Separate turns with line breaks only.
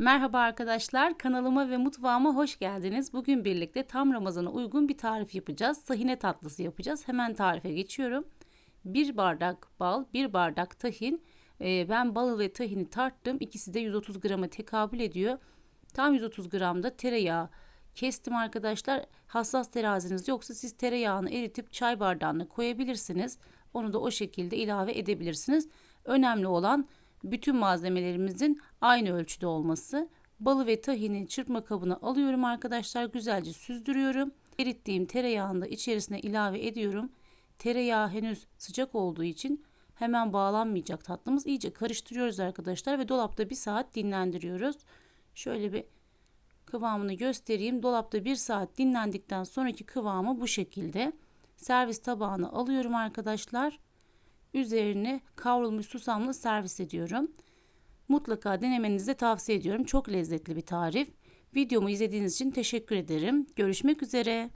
Merhaba arkadaşlar, kanalıma ve mutfağıma hoş geldiniz. Bugün birlikte tam Ramazan'a uygun bir tarif yapacağız. Sahine tatlısı yapacağız. Hemen tarife geçiyorum. 1 bardak bal, 1 bardak tahin. Ee, ben balı ve tahini tarttım. İkisi de 130 grama tekabül ediyor. Tam 130 gram da tereyağı kestim arkadaşlar. Hassas teraziniz yoksa siz tereyağını eritip çay bardağına koyabilirsiniz. Onu da o şekilde ilave edebilirsiniz. Önemli olan bütün malzemelerimizin aynı ölçüde olması. Balı ve tahini çırpma kabına alıyorum arkadaşlar. Güzelce süzdürüyorum. Erittiğim tereyağını da içerisine ilave ediyorum. Tereyağı henüz sıcak olduğu için hemen bağlanmayacak tatlımız. İyice karıştırıyoruz arkadaşlar ve dolapta bir saat dinlendiriyoruz. Şöyle bir kıvamını göstereyim. Dolapta bir saat dinlendikten sonraki kıvamı bu şekilde. Servis tabağına alıyorum arkadaşlar. Üzerine kavrulmuş susamla servis ediyorum. Mutlaka denemenizi de tavsiye ediyorum. Çok lezzetli bir tarif. Videomu izlediğiniz için teşekkür ederim. Görüşmek üzere.